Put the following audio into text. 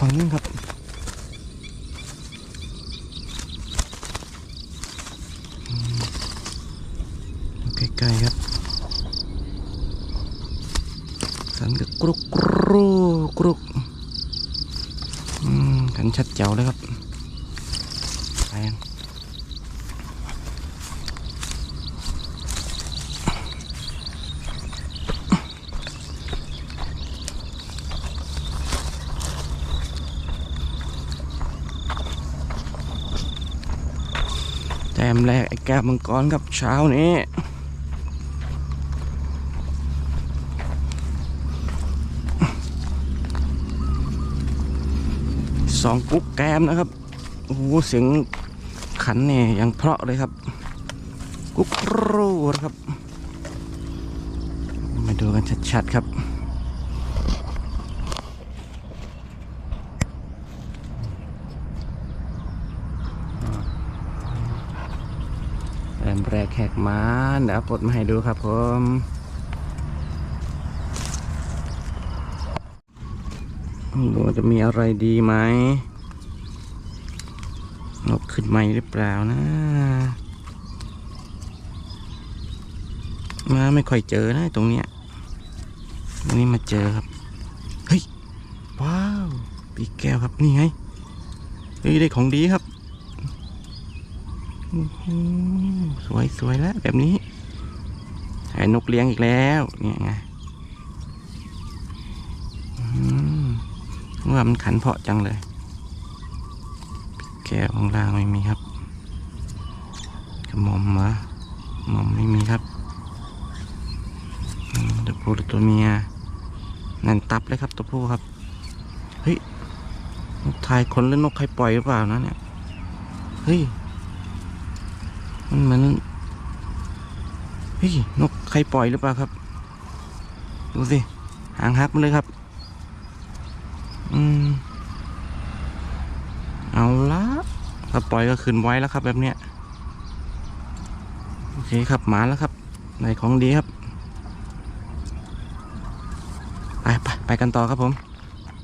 มีขันอยู่ฝั่งนู้นครับอืมอยู่ใกล้ๆครับ สันก็กรุกกรุกกรุกอืมขันชัดเจ๋วเลยครับไปกัน ต้ มแรกไอ้แก้วมังกรครับเช้านี้สองปุ๊กแกมนะครับ โอ้โหเสียงขันเนี่ยยังเพราะเลยครับ กุ๊กรูครับ มาดูกันชัดๆครับ แร แรกแขกม้าเดี๋ยวปลดมาให้ดูครับผมดูจะมีอะไรดีไหมนกขึ้นไหมหรือเปล่านะ มาไม่ค่อยเจอนะตรงเนี้ยวันนี้มาเจอครับ เฮ้ย ว้าว ปีแก้วครับนี่ไงเฮ้ยได้ของดีครับ สวยสวยแล้วแบบนี้ไอ้นกเลี้ยงอีกแล้วเนี่ยไงว่ามันขันเพาะจังเลย แก้วข้างล่างไม่มีครับกระหม่อมเหรอหม่อมไม่มีครับตัวผู้ตัวเมียนั่นตับเลยครับตัวผู้ครับเฮ้ยนกไทยคนหรือนกใครปล่อยหรือเปล่านะเนี่ยเฮ้ย มันเหมือนเฮ้ยนกใครปล่อยหรือเปล่าครับ ดูสิ หางหักมาเลยครับ อืม เอาละถ้าปล่อยก็ขึ้นไว้แล้วครับ แบบเนี้ย โอเคครับมาแล้วครับในของดีครับ ไปไปไปกันต่อครับผม